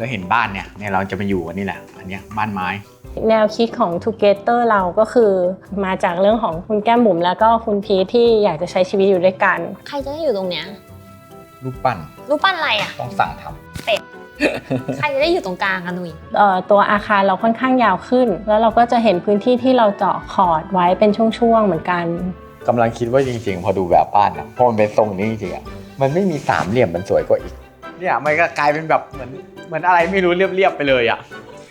แล้วเห็นบ้านเนี่ยเนี่ยเราจะมาอยู่กันนี่แหละ อันเนี้ยบ้านไม้ แนวคิดของ Together เราก็คือมาจากเรื่องของคุณแก้มบุ๋มแล้วก็คุณพีทที่อยากจะใช้ชีวิตอยู่ด้วยกัน ใครจะได้อยู่ตรงเนี้ยรูปปั้นรูปปั้นอะไรอะ ต้องสั่งทำใครจะได้อยู่ตรงกลางกันหนุ่ยเอ่อตัวอาคารเราค่อนข้างยาวขึ้น แล้วเราก็จะเห็นพื้นที่ที่เราเจาะขอดไว้เป็นช่วงๆเหมือนกัน กำลังคิดว่าจริงๆ พอดูแบบบ้านนะพอมันเป็นทรงนี้จริงๆอะมันไม่มีสามเหลี่ยมมันสวยกว่าอีก เนี่ยมันก็กลายเป็นแบบเหมือนเหมือนอะไรไม่รู้เรียบๆไปเลยอะ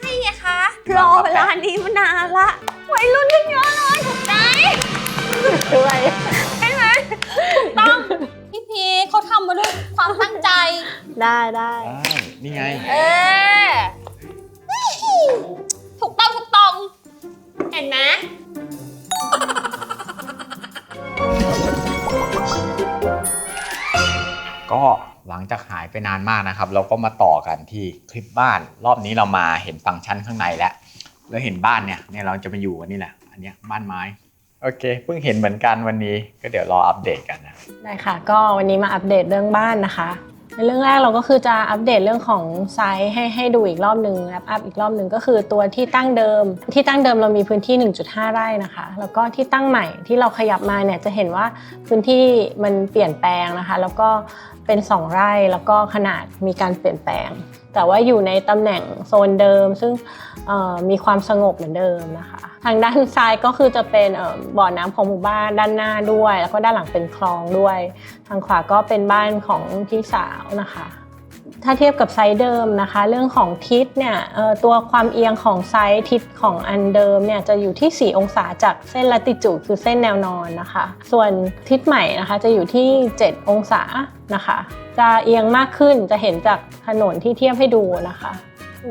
นี่ไงคะรอเวลานี้มานานละวัยรุ่นกันเยอะเลยถูกใจด้วยใช่ไหมถูกต้องพี่พีชเขาทำมาด้วยความตั้งใจ ได้ได้นี่ไง เออถูกต้องถูกต้อง เห็นไหมก็ หลังจากหายไปนานมากนะครับ เราก็มาต่อกันที่คลิปบ้าน รอบนี้เรามาเห็นฟังก์ชันข้างในแล้วแล้วเห็นบ้านเนี่ยเนี่ยเราจะมาอยู่กันนี่แหละ อันเนี้ยบ้านไม้โอเคเพิ่งเห็นเหมือนกันวันนี้ก็เดี๋ยวรออัปเดตกันนะได้ค่ะ ก็วันนี้มาอัปเดตเรื่องบ้านนะคะในเรื่องแรกเราก็คือจะอัปเดตเรื่องของไซส์ให้ให้ดูอีกรอบหนึ่งแอปอัพอีกรอบหนึ่งก็คือตัวที่ตั้งเดิม ที่ตั้งเดิมเรามีพื้นที่ 1.5 ไร่นะคะ แล้วก็ที่ตั้งใหม่ที่เราขยับมาเนี่ยจะเห็นว่าพื้นที่มันเปลี่ยนแปลงนะคะ แล้วก็ เป็น 2 ไร่แล้วก็ขนาดมีการเปลี่ยนแปลง แต่ว่าอยู่ในตำแหน่งโซนเดิม ซึ่งมีความสงบเหมือนเดิมนะคะ ทางด้านซ้ายก็คือจะเป็นบ่อน้ำของหมู่บ้านด้านหน้าด้วย แล้วก็ด้านหลังเป็นคลองด้วย ทางขวาก็เป็นบ้านของพี่สาวนะคะ ถ้าเทียบกับไซส์เดิมนะคะ เรื่องของทิศเนี่ยตัวความเอียงของไซส์ทิศของอันเดิมเนี่ยจะอยู่ที่ 4 องศาจากเส้นละติจูดคือเส้นแนวนอนนะคะ ส่วนทิศใหม่นะคะจะอยู่ที่ 7 องศานะคะ จะเอียงมากขึ้นจะเห็นจากถนนที่เทียบให้ดูนะคะ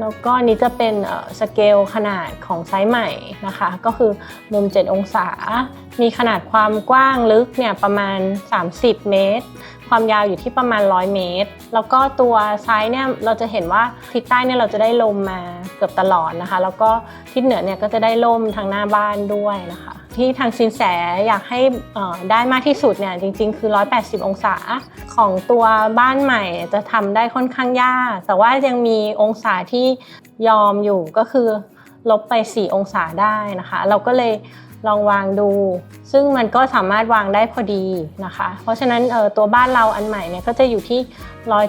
แล้วก็นี้จะเป็นสเกลขนาดของไซส์ใหม่นะคะ ก็คือมุม 7 องศา มีขนาดความกว้างลึกเนี่ยประมาณ 30 เมตร ความยาวอยู่ที่ประมาณ 100 เมตร แล้วก็ตัวไซ้ายเนี่ยเราจะเห็นว่าทิศใต้เนี่ยเราจะได้ลมมาเกือบตลอดนะคะ แล้วก็ทิศเหนือเนี่ยก็จะได้ลมทางหน้าบ้านด้วยนะคะ ที่ทางสินแสอยากให้ได้มากที่สุดเนี่ยจริง ๆ คือ 180 องศาของตัวบ้านใหม่จะทำได้ค่อนข้างยาก แต่ว่ายังมีองศาที่ยอมอยู่ก็คือลบไป 4 องศาได้นะคะ เราก็เลย ลองวางดู ซึ่งมันก็สามารถวางได้พอดีนะคะ เพราะฉะนั้นออตัวบ้านเราอันใหม่เนี่ยก็จะอยู่ที่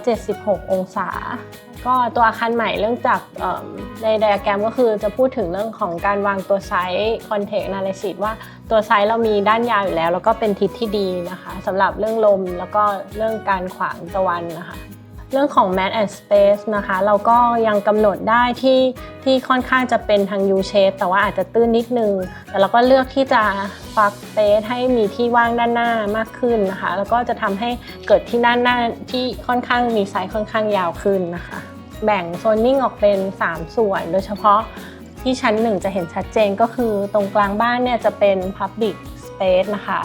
176 องศา ก็ตัวอาคารใหม่เรื่องจากในไดอะแกรมก็คือจะพูดถึงเรื่องของการวางตัวไซส์คอนเทกต์นาลิซิสว่าตัวไซส์เรามีด้านยาวอยู่แล้ว แล้วก็เป็นทิศที่ดีนะคะสำหรับเรื่องลมแล้วก็เรื่องการขวางตะวันนะคะ เรื่องของ Mat and Space นะคะ เราก็ยังกำหนดได้ที่ที่ค่อนข้างจะเป็นทาง U shape แต่ว่าอาจจะตื้นนิดนึง แต่เราก็เลือกที่จะฟัก Space ให้มีที่ว่างด้านหน้ามากขึ้นนะคะ แล้วก็จะทำให้เกิดที่ด้านหน้าที่ค่อนข้างมีไซส์ค่อนข้างยาวขึ้นนะคะ แบ่งโซนนิ่งออกเป็น 3 ส่วน โดยเฉพาะที่ชั้น1จะเห็นชัดเจนก็คือตรงกลางบ้านเนี่ยจะเป็น Public Space นะคะ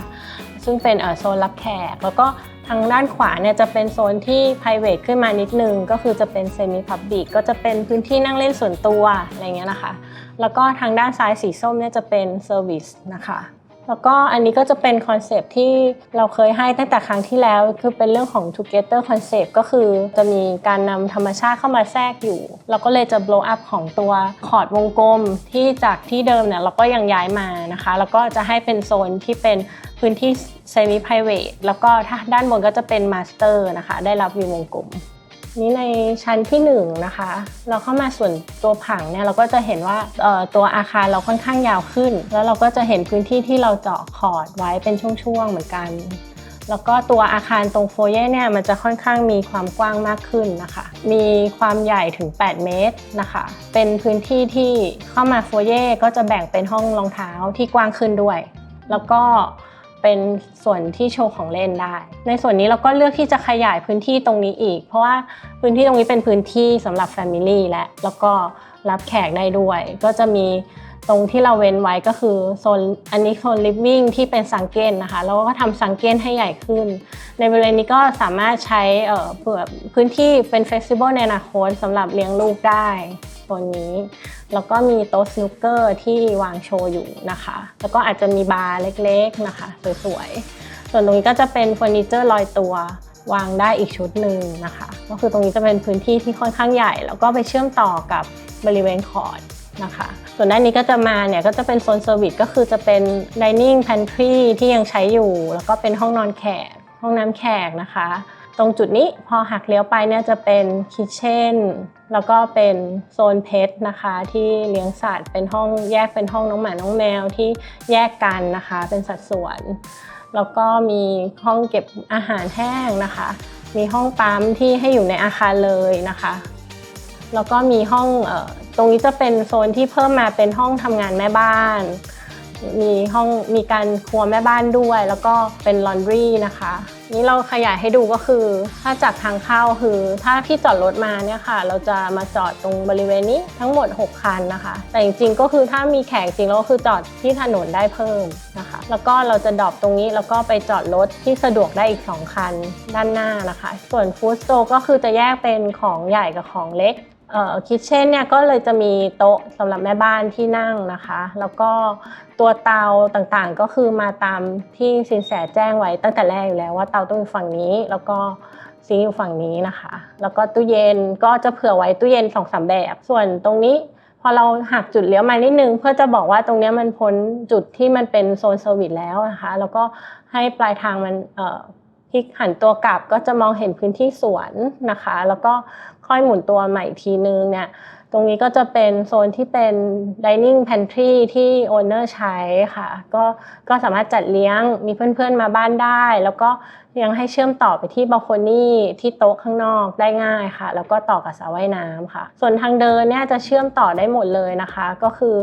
ซึ่งเป็นโซนรับแขกแล้วก็ ทางด้านขวาเนี่ยจะเป็นโซนที่ private ขึ้นมานิดนึง ก็คือจะเป็น semi public ก็จะเป็นพื้นที่นั่งเล่นส่วนตัวอะไรเงี้ยนะคะ แล้วก็ทางด้านซ้ายสีส้มเนี่ยจะเป็น service นะคะ แล้วก็อันนี้ก็จะเป็นคอนเซปที่เราเคยให้ตั้งแต่ครั้งที่แล้ว คือเป็นเรื่องของ together concept ก็คือจะมีการนำธรรมชาติเข้ามาแทรกอยู่ เราก็เลยจะ blow up ของตัวขอดวงกลมที่จากที่เดิมเนี่ยเราก็ยังย้ายมานะคะ แล้วก็จะให้เป็นโซนที่เป็นพื้นที่ semi private แล้วก็ถ้าด้านบนก็จะเป็น master นะคะ ได้รับวิววงกลม นี้ในชั้นที่1นงนะคะ เราเข้ามาส่วนตัวผังเนี่ยเราก็จะเห็นว่าตัวอาคารเราค่อนข้างยาวขึ้น แล้วเราก็จะเห็นพื้นที่ที่เราเจาะขอดไว้เป็นช่วงๆเหมือนกัน แล้วก็ตัวอาคารตรงโฟเย่เนี่ยมันจะค่อนข้างมีความกว้างมากขึ้นนะคะ มีความใหญ่ถึง 8 เมตรนะคะ เป็นพื้นที่ที่เข้ามาโฟเย่ก็จะแบ่งเป็นห้องรองเท้าที่กว้างขึ้นด้วย แล้วก็ เป็นส่วนที่โชว์ของเล่นได้ ในส่วนนี้เราก็เลือกที่จะขยายพื้นที่ตรงนี้อีก เพราะว่าพื้นที่ตรงนี้เป็นพื้นที่สำหรับ Family และแล้วก็รับแขกได้ด้วย ก็จะมีตรงที่เราเว้นไว้ก็คือโซนอันนี้โซน living ที่เป็นสังเกตนะคะแล้วก็ทำสังเกตให้ใหญ่ขึ้น ในบริเวณนี้ก็สามารถใช้เผื่อพื้นที่เป็นเฟสติวัลในอนาคตสำหรับเลี้ยงลูกได้ วนี้ แล้วก็มีโต๊ะสนุกเกอร์ที่วางโชว์อยู่นะคะ แล้วก็อาจจะมีบาร์เล็กๆนะคะสวยๆ ส่วนตรงนี้ก็จะเป็นเฟอร์นิเจอร์ลอยตัว วางได้อีกชุดหนึ่งนะคะ ก็คือตรงนี้จะเป็นพื้นที่ที่ค่อนข้างใหญ่ แล้วก็ไปเชื่อมต่อกับบริเวณคอร์ดนะคะ ส่วนด้านนี้ก็จะมาเนี่ยก็จะเป็นโซนเซอร์วิสก็คือจะเป็น dining pantry ที่ยังใช้อยู่ แล้วก็เป็นห้องนอนแขกห้องน้ำแขกนะคะ ตรงจุดนี้พอหักเลี้ยวไปเนี่ยจะเป็นคิทเช่นแล้วก็เป็นโซนเพชนะคะที่เลี้ยงสัตว์เป็นห้องแยกเป็นห้องน้องหมาน้องแมวที่แยกกันนะคะ เป็นสัดส่วน แล้วก็มีห้องเก็บอาหารแห้งนะคะ มีห้องปั๊มที่ให้อยู่ในอาคารเลยนะคะ แล้วก็มีห้องออตรงนี้จะเป็นโซนที่เพิ่มมาเป็นห้องทำงานแม่บ้านมีห้องมีการครัวแม่บ้านด้วย แล้วก็เป็นลอนดรีนะคะนี่เราขยายให้ดูก็คือ ถ้าจากทางเข้าคือถ้าที่จอดรถมาเนี่ยค่ะ เราจะมาจอดตรงบริเวณนี้ทั้งหมด 6 คันนะคะ แต่จริงๆก็คือถ้ามีแขกจริงแล้วก็คือจอดที่ถนนได้เพิ่มนะคะ แล้วก็เราจะดรอปตรงนี้แล้วก็ไปจอดรถที่สะดวกได้อีก 2 คันด้านหน้านะคะ ส่วนฟู้ดโตก็คือจะแยกเป็นของใหญ่กับของเล็ก คิทเช่นเนี่ยก็เลยจะมีโต๊ะสำหรับแม่บ้านที่นั่งนะคะ แล้วก็ตัวเตาต่างๆก็คือมาตามที่สินแสแจ้งไว้ตั้งแต่แรกอยู่แล้วว่าเตาต้องอยู่ฝั่งนี้ แล้วก็ซิงค์อยู่ฝั่งนี้นะคะ แล้วก็ตู้เย็นก็จะเผื่อไว้ตู้เย็นสองสามแบบ ส่วนตรงนี้พอเราหักจุดเลี้ยวมานิดนึง เพื่อจะบอกว่าตรงนี้มันพ้นจุดที่มันเป็นโซนเซอร์วิสแล้วนะคะ แล้วก็ให้ปลายทางมันเลิกหันตัวกลับก็จะมองเห็นพื้นที่สวนนะคะ แล้วก็ค่อยหมุนตัวใหม่อีกทีนึงเนี่ย ตรงนี้ก็จะเป็นโซนที่เป็น dining pantry ที่ owner ใช้ค่ะ ก็ก็สามารถจัดเลี้ยงมีเพื่อนๆมาบ้านได้ แล้วก็ยังให้เชื่อมต่อไปที่บัลโคนี่ที่โต๊ะข้างนอกได้ง่ายค่ะ แล้วก็ต่อกับสระว่ายน้ำค่ะ ส่วนทางเดินเนี่ยจะเชื่อมต่อได้หมดเลยนะคะ ก็คือ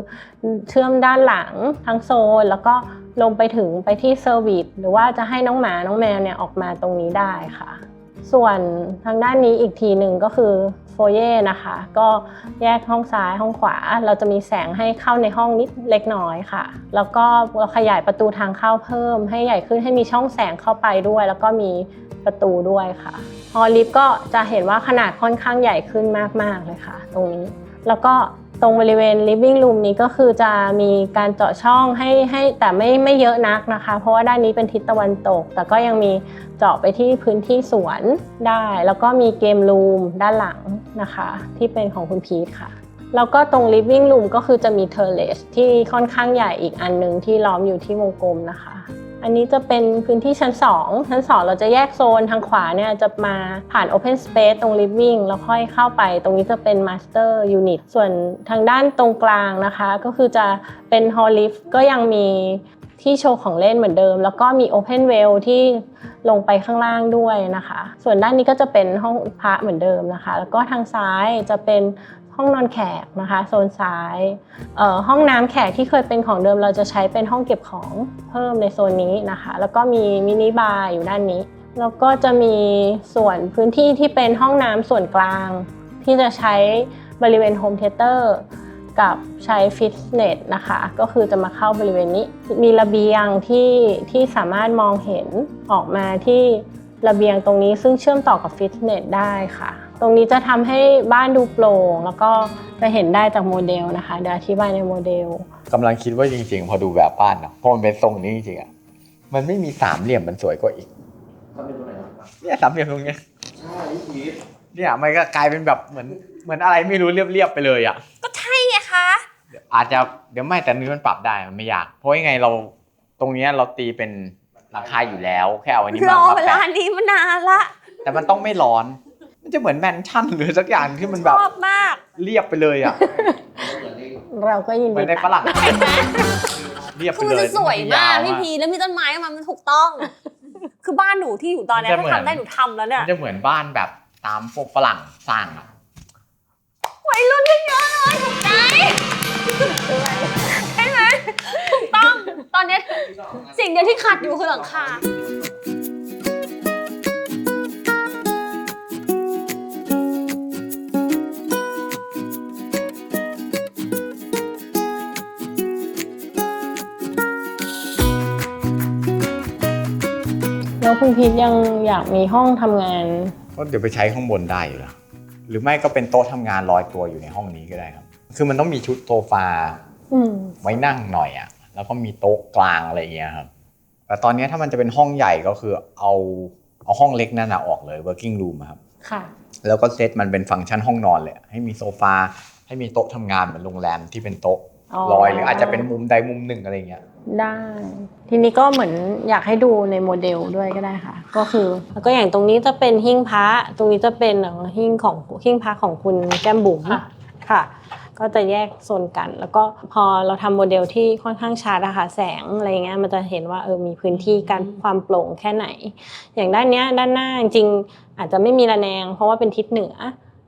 เชื่อมด้านหลังทั้งโซน แล้วก็ลงไปถึงไปที่เซอร์วิสหรือว่าจะให้น้องหมาน้องแมวเนี่ยออกมาตรงนี้ได้ค่ะ ส่วนทางด้านนี้อีกทีหนึ่งก็คือ โฟเย่นะคะ ก็แยกห้องซ้ายห้องขวา เราจะมีแสงให้เข้าในห้องนิดเล็กน้อยค่ะ แล้วก็เราขยายประตูทางเข้าเพิ่ม ให้ใหญ่ขึ้นให้มีช่องแสงเข้าไปด้วย แล้วก็มีประตูด้วยค่ะฮอลลิฟต์ก็จะเห็นว่าขนาดค่อนข้างใหญ่ขึ้นมากๆเลยค่ะ ตรงนี้ แล้วก็ ตรงบริเวณ living room นี้ก็คือจะมีการเจาะช่องให้ให้แต่ไม่ไม่เยอะนักนะคะ เพราะว่าด้านนี้เป็นทิศตะวันตก แต่ก็ยังมีเจาะไปที่พื้นที่สวนได้ แล้วก็มีเกมรูมด้านหลังนะคะ ที่เป็นของคุณพีทค่ะ แล้วก็ตรง living room ก็คือจะมี terrace ที่ค่อนข้างใหญ่อีกอันหนึงที่ล้อมอยู่ที่วงกลมนะคะ อันนี้จะเป็นพื้นที่ชั้น 2 ชั้น 2 เราจะแยกโซนทางขวาเนี่ยจะมาผ่าน Open Space ตรง Living แล้วค่อยเข้าไปตรงนี้จะเป็น Master Unit ส่วนทางด้านตรงกลางนะคะ ก็คือจะเป็น Hall Lift ก็ยังมีที่โชว์ของเล่นเหมือนเดิม แล้วก็มี Open Well ที่ลงไปข้างล่างด้วยนะคะ ส่วนด้านนี้ก็จะเป็นห้องพระเหมือนเดิมนะคะ แล้วก็ทางซ้ายจะเป็น ห้องนอนแขกนะคะ โซนซ้ายห้องน้ำแขกที่เคยเป็นของเดิมเราจะใช้เป็นห้องเก็บของเพิ่มในโซนนี้นะคะ แล้วก็มีมินิบาร์อยู่ด้านนี้ แล้วก็จะมีส่วนพื้นที่ที่เป็นห้องน้ำส่วนกลาง ที่จะใช้บริเวณโฮมเทเตอร์กับใช้ฟิตเนสนะคะ ก็คือจะมาเข้าบริเวณนี้ มีระเบียงที่ที่สามารถมองเห็นออกมาที่ระเบียงตรงนี้ซึ่งเชื่อมต่อกับฟิตเนสได้ค่ะ ตรงนี้จะทำให้บ้านดูโปร่ง แล้วก็จะเห็นได้จากโมเดลนะคะเดี๋ยวอธิบายในโมเดล กำลังคิดว่าจริงๆ พอดูแบบบ้านเนาะพอมันเป็นทรงนี้จริงๆอะมันไม่มีสามเหลี่ยมมันสวยกว่าอีกทำเป็นตัวไหนครับเนี่ยสามเหลี่ยมตรงเนี้ยใช่พีทเนี่ยมันก็กลายเป็นแบบเหมือนเหมือนอะไรไม่รู้เรียบๆไปเลยอะก็ใช่ไงคะอาจจะเดี๋ยวไม่แต่นี้มันปรับได้มันไม่ยาก เพราะยังไงเราตรงเนี้ยเราตีเป็นหลังคาอยู่แล้ว แค่เอาอันนี้รมาอมาเวลาแปะนี้มานานละแต่มันต้องไม่ร้อนมัน จะเหมือนแมนชั่นหรือสักอย่างที่มันชแบบอบมาก เรียบไปเลยอะเหมือนนี่เราก็ยินเหมืดีอนในฝรั่งเรียบคืไปอมันเลยจะสวยมากพี่พีแล้วมีต้นไม้มามันถูกต้อง คือบ้านหนูที่อยู่ตอนเนี้ยถ้าทำได้หนูทำแล้วเนี่ยมันจะเหมือนบ้านแบบตามพวกฝรั่งสร้างอะวัยรุ่นขึ้นเยอะเลยถูกใจใช่ไหมถูกต้องตอนเนี้ยสิ่งเดียวที่ขาดอยู่คือหลังคา แล้วคุณพีทยังอยากมีห้องทำงาน ก็เดี๋ยวไปใช้ข้างบนได้อยู่แล้วหรือไม่ก็เป็นโต๊ะทำงานลอยตัวอยู่ในห้องนี้ก็ได้ครับ คือมันต้องมีชุดโซฟาอืม ไว้นั่งหน่อยอะแล้วก็มีโต๊ะกลางอะไรอย่างเงี้ยครับ แต่ตอนนี้ถ้ามันจะเป็นห้องใหญ่ก็คือเอาเอาห้องเล็กนั่นนะออกเลย working room อะครับ ค่ะ แล้วก็เซตมันเป็นฟังก์ชันห้องนอนเลย ให้มีโซฟา ให้มีโต๊ะทำงานเหมือนโรงแรมที่เป็นโต๊ะอ๋อลอยหรืออาจจะเป็นมุมใดมุมหนึ่งอะไรเงี้ย ได้ ทีนี้ก็เหมือนอยากให้ดูในโมเดลด้วยก็ได้ค่ะ ก็คือแล้วก็อย่างตรงนี้จะเป็นหิ้งพระตรงนี้จะเป็นเอ่อหิ้งของหิ้งพระของคุณแก้มบุ๋มค่ะ ค่ะ ก็จะแยกโซนกัน แล้วก็พอเราทำโมเดลที่ค่อนข้างชัดอะค่ะแสงอะไรเงี้ยมันจะเห็นว่าเออมีพื้นที่การความโปร่งแค่ไหน อย่างด้านเนี้ยด้านหน้าจริงๆอาจจะไม่มีระแนง เพราะว่าเป็นทิศเหนือ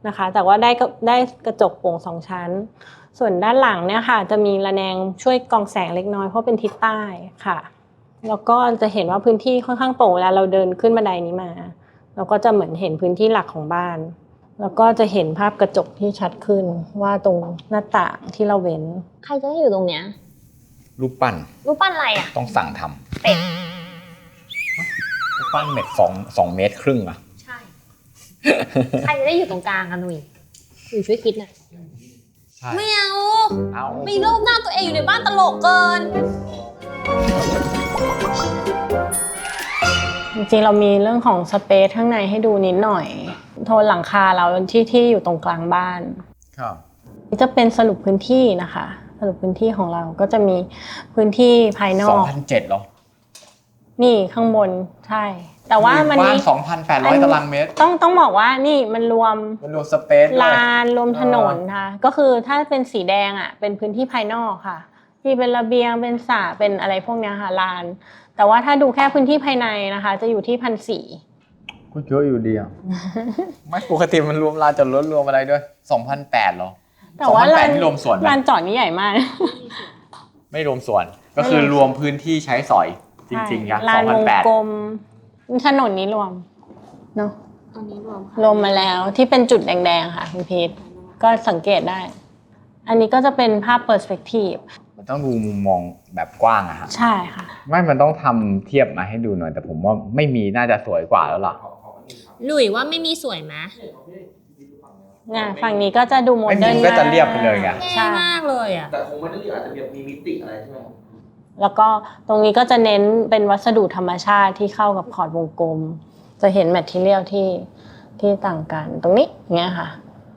นะคะ แต่ว่าได้ก็ได้กระจกโปร่งสองชั้น ส่วนด้านหลังเนี่ยค่ะ จะมีระแนงช่วยกรองแสงเล็กน้อยเพราะเป็นทิศใต้ค่ะ แล้วก็จะเห็นว่าพื้นที่ค่อนข้างโปร่งเวลาเราเดินขึ้นบันไดนี้มาเราก็จะเหมือนเห็นพื้นที่หลักของบ้าน แล้วก็จะเห็นภาพกระจกที่ชัดขึ้นว่าตรงหน้าต่างที่เราเว้น ใครจะได้อยู่ตรงเนี้ยรูปปั้นรูปปั้นอะไรอะ ต้องสั่งทำเป็ด รูปปั้นเม็ดสองสองเมตรครึ่งอะ ใช่ ใครจะได้อยู่ตรงกลางกันหนุ่ยหนุ่ยช่วยคิดหน่อยใช่ ไม่เอา เอามีรูปหน้าตัวเองอยู่ในบ้านตลกเกิน จริงๆ เรามีเรื่องของสเปซข้างในให้ดูนิดหน่อย โทนหลังคาเราที่ที่อยู่ตรงกลางบ้าน ครับนี่จะเป็นสรุปพื้นที่นะคะ สรุปพื้นที่ของเราก็จะมีพื้นที่ภายนสอองก พันเจ็ดหรอ นี่ข้างบนใช่ แต่ว่ามันบ้านนี้สองพันแปดร้อยตารางเมตร ต้องต้องบอกว่านี่มันรวมมันรวมสเปซด้วยลานรวมถนนค่ะก็คือถ้าเป็นสีแดงอะเป็นพื้นที่ภายนอกค่ะ ที่เป็นระเบียงเป็นสระเป็นอะไรพวกเนี้ยค่ะลาน แต่ว่าถ้าดูแค่พื้นที่ภายในนะคะ จะอยู่ที่พันสี่ก็เยอะอยู่ดีอะไม่ปกติมันรวมลานจอดรถรวมอะไรด้วยสองพันแปดหรอแต่ว่า2,800ลานนี่รวมส่วนไหมลานจอดนี่ใหญ่มาก ไม่รวมส่วนก็คือรวมพื้นที่ใช้สอย จริงๆนะลาสอนงพัวนงแปดกลมถนนนี้รวมเนาะตอนนี้รวมรวมมาแล้วที่เป็นจุดแดงๆค่ะคุณพีทก็สังเกตได้ อันนี้ก็จะเป็นภาพเปอร์สเปกทีฟมันต้องดูมุมมองแบบกว้างอะฮะใช่ค่ะ ไม่มันต้องทำเทียบมาให้ดูหน่อย แต่ผมว่าไม่มีน่าจะสวยกว่าแล้วล่ะหนุ่ยว่าไม่มีสวยไหมงานฝั่งนี้ก็จะดูโมไม่เดิมีร์นก็จะเรียบไปเลยไงเท่ใช่มากเลยอะแต่คงไม่ได้เรียกอาจจะแบบมีมิติอะไรใช่ไหม แล้วก็ตรงนี้ก็จะเน้นเป็นวัสดุธรรมชาติที่เข้ากับขอดวงกลม จะเห็นแมทเทียลที่ที่ต่างกันตรงนี้อย่างเงี้ยค่ะ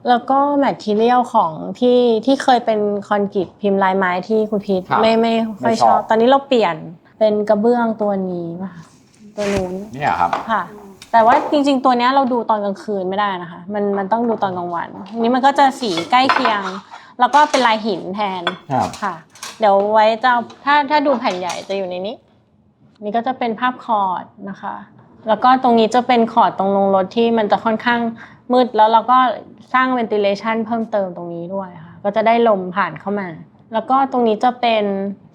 แล้วก็แมทเทียลของที่ที่เคยเป็นคอนกรีตพิมพ์ลายไม้ที่คุณพีทครับไม่ไม่ค่อยไม่ชชออบ บ ตอนนี้เราเปลี่ยนเป็นกระเบื้องตัวนี้ป่ะคะตัวนู้น เนี่ยครับ ค่ะ แต่ว่าจริงๆ ตัวเนี้ยเราดูตอนกลางคืนไม่ได้นะคะ มันมันต้องดูตอนกลางวันอันนี้มันก็จะสีใกล้เคียง แล้วก็เป็นลายหินแทนครับค่ะ เดี๋ยวไว้จะเอาถ้าถ้าดูแผ่นใหญ่จะอยู่ในนี้ นี่ก็จะเป็นภาพคอร์ดนะคะ แล้วก็ตรงนี้จะเป็นคอร์ดตรงลงรถที่มันจะค่อนข้างมืดแล้วเราก็สร้าง ventilation เพิ่มเติมตรงนี้ด้วยค่ะ ก็จะได้ลมผ่านเข้ามา แล้วก็ตรงนี้จะเป็น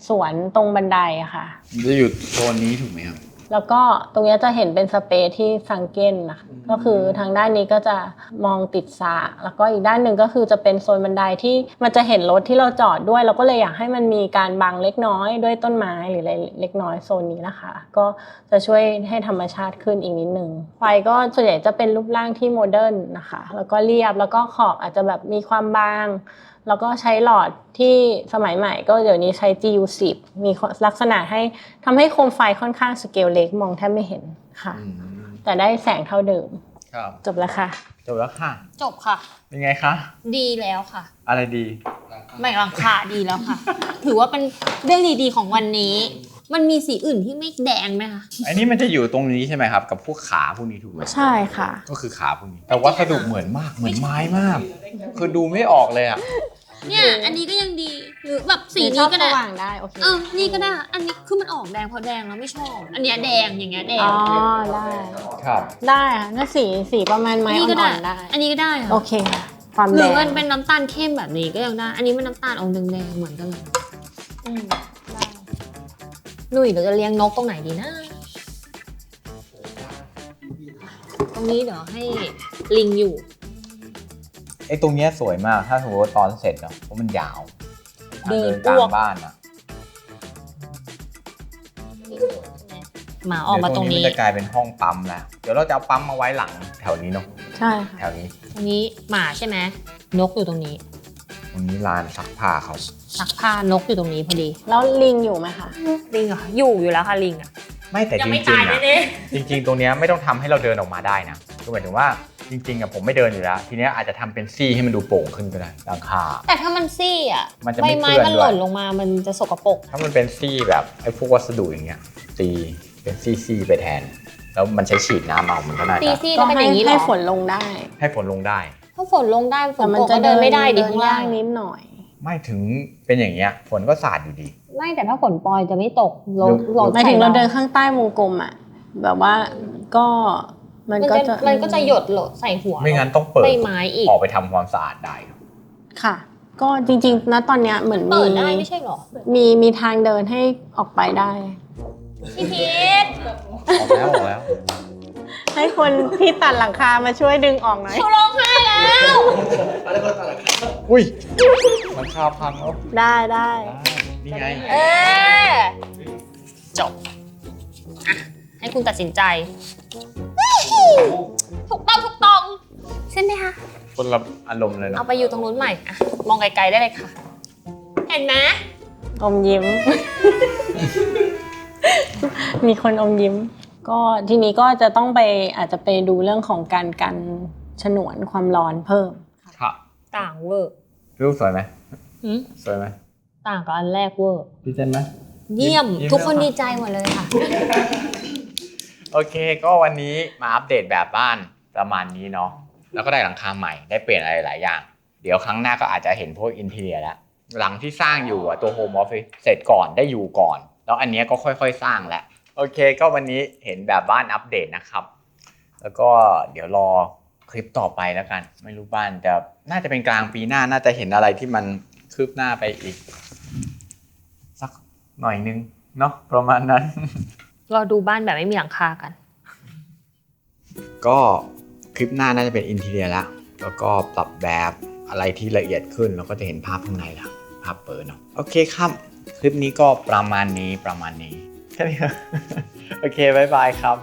สวนตรงบันไดอะค่ะ จะอยู่โซนนี้ถูกไหมครับ แล้วก็ตรงเนี้ยจะเห็นเป็นสเปซที่สังเกตนะคะก็คือทางด้านนี้ก็จะมองติดสระแล้วก็อีกด้านหนึ่งก็คือจะเป็นโซนบันไดที่มันจะเห็นรถที่เราจอดด้วย เราก็เลยอยากให้มันมีการบังเล็กน้อยด้วยต้นไม้หรืออะไรเล็กน้อยโซนนี้นะคะ ก็จะช่วยให้ธรรมชาติขึ้นอีกนิดนึงไฟก็ส่วนใหญ่จะเป็นรูปร่างที่โมเดิร์นนะคะ แล้วก็เรียบแล้วก็ขอบอาจจะแบบมีความบางแล้วก็ใช้หลอดที่สมัยใหม่ก็เดี๋ยวนี้ใช้ GU10 มีลักษณะให้ทำให้โคมไฟค่อนข้างสเกลเล็กมองแทบไม่เห็นค่ะ แต่ได้แสงเท่าเดิม ครับ จบแล้วค่ะ จบแล้วค่ะ จบค่ะ เป็นไงคะ ดีแล้วค่ะ อะไรดีไม่หลังคาดีแล้วค่ะ ถือว่าเป็นเรื่องดีๆของวันนี้ มันมีสีอื่นที่ไม่แดงไหมคะ อันนี้มันจะอยู่ตรงนี้ใช่ไหมครับ กับพวกขาพวกนี้ถูกไหมใช่ค่ะ ก็คือขาพวกนี้ แต่วัสดุเหมือนมาก เหมือนไม้มาก คือดูไม่ออกเลยอะ เนี่ยอันนี้ก็ยังดีหรือแบบสีชนี้อบก็สได้ว่างได้โอเคเออนี่ก็ได้อันนี้คือมันออกแดงเพราะแดงแล้วไม่ชอบ อันเนี้ยแดงอย่างเงี้ยแดงอ๋อได้ครับได้ค่ะถ้าสีสีประมาณไม้นี่ก็อ่ได้อนๆได้ อันนี้ก็ได้ค่ะโอเคค่ะความหแดรืองมันเป็นน้ำตาลเข้มแบบนี้ก็ยังได้ อันนี้มันน้ำตาลออกแดงๆเหมือนกันเลยอืมได้หนุ่ยเดี๋ยวจะเลี้ยงนกตรงไหนดีนะตรงนี้เดี๋ยวให้ลิงอยู่ไอ้ตรงเนี้ยสวยมาก ถ้าสมมติว่าตอนเสร็จเนาะเพราะมันยาวเดินกลาอ้วงกบ้านอะหมาออกมาตรงนี้เดี๋ยวมันจะกลายเป็นห้องปั๊มแล้ว เดี๋ยวเราจะเอาปั๊มมาไว้หลังแถวนี้เนาะใช่ค่ะแถวนี้ ตรงนี้หมาใช่ไหมนกอยู่ตรงนี้ ตรงนี้ลานซักผ้าเขาซักผ้านกอยู่ตรงนี้พอดี แล้วลิงอยู่ไหมคะ ลิงเหรออยู่อยู่แล้วค่ะลิงอะไม่แต่ยัจไม่ริตางยๆอะแน่จริง ๆ ตรงเนี้ยไม่ต้องทำให้เราเดินออกมาได้นะคือหมายถึงว่า จริงๆอะผมไม่เดินอยู่แล้ว ทีเนี้ยอาจจะทำเป็นซี่ให้มันดูโป่งขึ้นก็ได้หลังคาๆแต่ถ้ามันซี่อะมันจะใบไม่ไม้เปื้อนมันด้วยหล่นลงมามันจะสกปรกถ้ามันเป็นซี่แบบไอ้พวกวัสดุอย่างเงี้ยตีเป็นซี่ๆไปแทน แล้วมันใช้ฉีดน้ำเอามันก็น่าตีจะซี่ก็จะเป็นให้อย่างนี้เหรให้อฝนลงได้ ให้ฝนลงได้ ถ้าฝนลงได้ฝแต่นมันตกจะก็เดินไม่ได้ดิเดินข้างล่างยากนิดหน่อย ไม่ถึงเป็นอย่างเงี้ยฝนก็สาดอยู่ดี ไม่แต่ถ้าฝนปล่อยจะไม่ตกลงหรือลงหมายถึงเราเดินใส่ข้างใต้วงกลมอะ แบบว่าก็ มันมันก็จะจะมันก็จะหยดหลดใส่หัวไม่งั้นต้องเปิดใบไม้อีกออกไปทำความสะอาดได้ครับค่ะ ก็จริงๆณตอนเนี้ยเหมือนมีเปิดได้ไม่ใช่เหรอมีมีทางเดินให้ออกไปได้พี่พีทออกแล้วออกแล้ว ให้คนที่ตัดหลังคามาช่วยดึงออกหน่อยเขาร้องไห้แล้วอะไรก็ตัดราคาอุ้ยมันคาพังแล้วได้ได้นี่ไงเออจบอะให้คุณตัดสินใจ ถูกต้องถูกต้อง ใช่ไหมคะ คนละอารมณ์เลยเนาะเอาไปอยู่ตรงนู้นใหม่อะมองไกลๆได้เลยค่ะ เห็นไหมอมยิ้ม มีคนอมยิ้ม ก็ทีนี้ก็จะต้องไปอาจจะไปดูเรื่องของการกันฉนวนความร้อนเพิ่มครับต่างเวอร์รูปสวยไหมหืมสวยไหมต่างกับอันแรกเวอร์ดีใจไหม เยี่ยม ยิ้มทุกคนแล้วค่ะ ดีใจหมดเลยค่ะ โอเค ก็วันนี้มาอัปเดตแบบบ้านประมาณนี้เนาะแล้วก็ได้หลังคาใหม่ได้เปลี่ยนอะไรหลายอย่าง เดี๋ยวครั้งหน้าก็อาจจะเห็นพวกอินเท i รียแล้วหลังที่สร้างอยู่อะตัวโฮมออฟฟิศเสร็จก่อนได้อยู่ก่อน แล้วอันเนี้ยก็ค่อยๆ สร้างแหละโอเค ก็วันนี้เห็นแบบบ้านอัปเดตนะครับ แล้วก็เดี๋ยวรอคลิปต่อไปแล้วกัน ไม่รู้บ้านจะน่าจะเป็นกลางปีหน้าน่าจะเห็นอะไรที่มันคืบหน้าไปอีก สักหน่อยนึงเนาะประมาณนั้น รอดูบ้านแบบไม่มีหลังคากัน ก็คลิปหน้าน่าจะเป็นอินทีเรียแล้ว แล้วก็ปรับแบบอะไรที่ละเอียดขึ้นแล้วก็จะเห็นภาพข้างในละภาพเปิดเนาะโอเคครับ คลิปนี้ก็ประมาณนี้ประมาณนี้แค่นี้โอเคบายบายครับ